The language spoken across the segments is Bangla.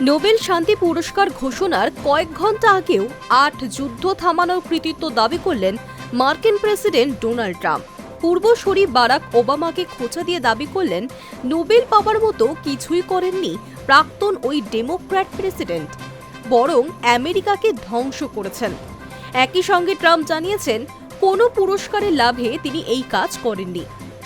নোবেল শান্তি পুরস্কার ঘোষণার কয়েক ঘণ্টা আগেও আট যুদ্ধ থামানোর কৃতিত্ব দাবি করলেন মার্কিন প্রেসিডেন্ট ডোনাল্ড ট্রাম্প। পূর্বসূরি বারাক ওবামাকে খোঁচা দিয়ে দাবি করলেন, নোবেল পাওয়ার মতো কিছুই করেননি প্রাক্তন ওই ডেমোক্র্যাট প্রেসিডেন্ট, বরং আমেরিকাকে ধ্বংস করেছেন। একই সঙ্গে ট্রাম্প জানিয়েছেন, কোনো পুরস্কারের লাভে তিনি এই কাজ করেননি।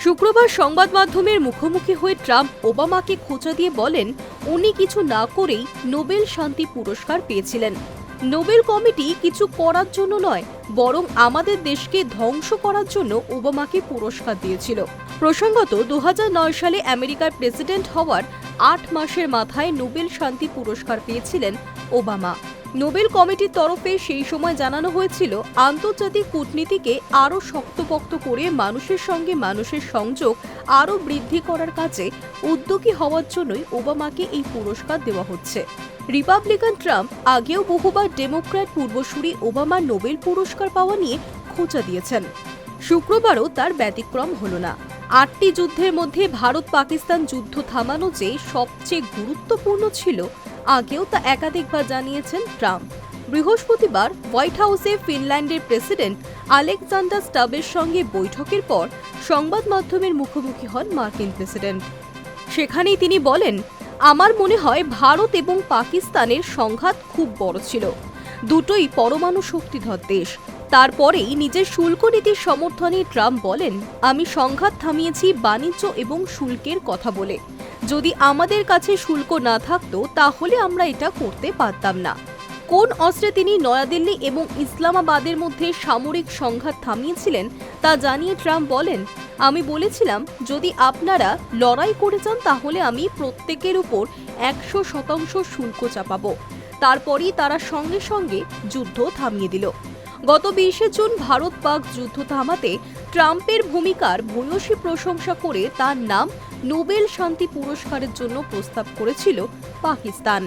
শুক্রবার সংবাদ মাধ্যমের মুখোমুখি হয়ে ট্রাম্প ওবামাকে খোঁচা দিয়ে বলেন, উনি কিছু না করেই নোবেল শান্তি পুরস্কার পেয়েছিলেন। নোবেল কমিটি কিছু করার জন্য নয়, বরং আমাদের দেশকে ধ্বংস করার জন্য ওবামাকে পুরস্কার দিয়েছিল। প্রসঙ্গত দু হাজার নয় সালে আমেরিকার প্রেসিডেন্ট হওয়ার আট মাসের মাথায় নোবেল শান্তি পুরস্কার পেয়েছিলেন ওবামা। নোবেল কমিটির তরফে সেই সময় জানানো হয়েছিল, আন্তর্জাতিক কূটনীতিকে আরও শক্তপোক্ত করে মানুষের সঙ্গে মানুষের সংযোগ আরও বৃদ্ধি করার কাজে উদ্যোগী হওয়ার জন্যই ওবামাকে এই পুরস্কার দেওয়া হচ্ছে। রিপাবলিকান ট্রাম্প আগেও বহুবার ডেমোক্র্যাট পূর্বসূরি ওবামার নোবেল পুরস্কার পাওয়া নিয়ে খোঁচা দিয়েছেন। শুক্রবারও তার ব্যতিক্রম হলো না। আটটি যুদ্ধের মধ্যে ভারত পাকিস্তান যুদ্ধ থামানো যে সবচেয়ে গুরুত্বপূর্ণ ছিল আগেও তা একাধিকবার জানিয়েছেন ট্রাম্প। বৃহস্পতিবার হোয়াইট হাউসে ফিনল্যান্ডের প্রেসিডেন্ট আলেকজান্ডার স্টাবের সঙ্গে বৈঠকের পর সংবাদ মাধ্যমের মুখোমুখি হন মার্কিন প্রেসিডেন্ট। সেখানেই তিনি বলেন, আমার মনে হয় ভারত এবং পাকিস্তানের সংঘাত খুব বড় ছিল। দুটোই পরমাণু শক্তিধর দেশ। তারপরেই নিজের শুল্ক নীতির সমর্থনে ট্রাম্প বলেন, আমি সংঘাত থামিয়েছি বাণিজ্য এবং শুল্কের কথা বলে। যদি আমাদের কাছে শুল্ক না থাকতো, তাহলে আমরা এটা করতে পারতাম না। কোন অস্ত্রে তিনি নয়াদিল্লি এবং ইসলামাবাদের মধ্যে সামরিক সংঘাত থামিয়েছিলেন, তা জানিয়ে ট্রাম্প বলেন, আমি বলেছিলাম, যদি আপনারা লড়াই করে যান, তাহলে আমি প্রত্যেকের উপর একশো শতাংশ শুল্ক চাপাবো। তারপরই তারা সঙ্গে সঙ্গে যুদ্ধ থামিয়ে দিল। গত বিশে জুন ভারত পাক যুদ্ধ থামাতে ট্রাম্পের ভূমিকার ভূয়সী প্রশংসা করে তার নাম নোবেল শান্তি পুরস্কারের জন্য প্রস্তাব করেছিল পাকিস্তান।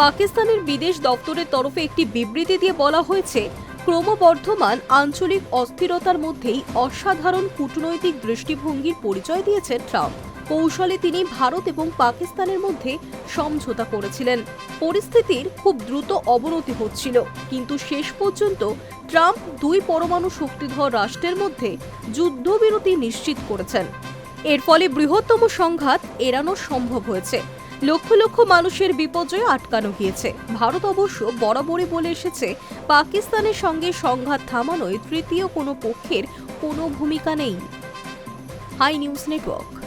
পাকিস্তানের বিদেশ দপ্তরের তরফে একটি বিবৃতি দিয়ে বলা হয়েছে, ক্রমবর্ধমান আঞ্চলিক অস্থিরতার মধ্যেই অসাধারণ কূটনৈতিক দৃষ্টিভঙ্গির পরিচয় দিয়েছেন ট্রাম্প। কৌশলে তিনি ভারত এবং পাকিস্তানের মধ্যে সমঝোতা করেছিলেন। পরিস্থিতির খুব দ্রুত অবনতি হচ্ছিল, কিন্তু শেষ পর্যন্ত ট্রাম্প দুই পরমাণু শক্তিধর রাষ্ট্রের মধ্যে যুদ্ধবিরতি নিশ্চিত করেছেন। এর ফলে বৃহত্তম সংঘাত এড়ানো সম্ভব হয়েছে। লক্ষ লক্ষ মানুষের বিপর্যয় আটকানো গিয়েছে। ভারত অবশ্য বরাবরই বলে এসেছে, পাকিস্তানের সঙ্গে সংঘাত থামানোয় তৃতীয় কোনো পক্ষের কোনো ভূমিকা নেই। Hi news network.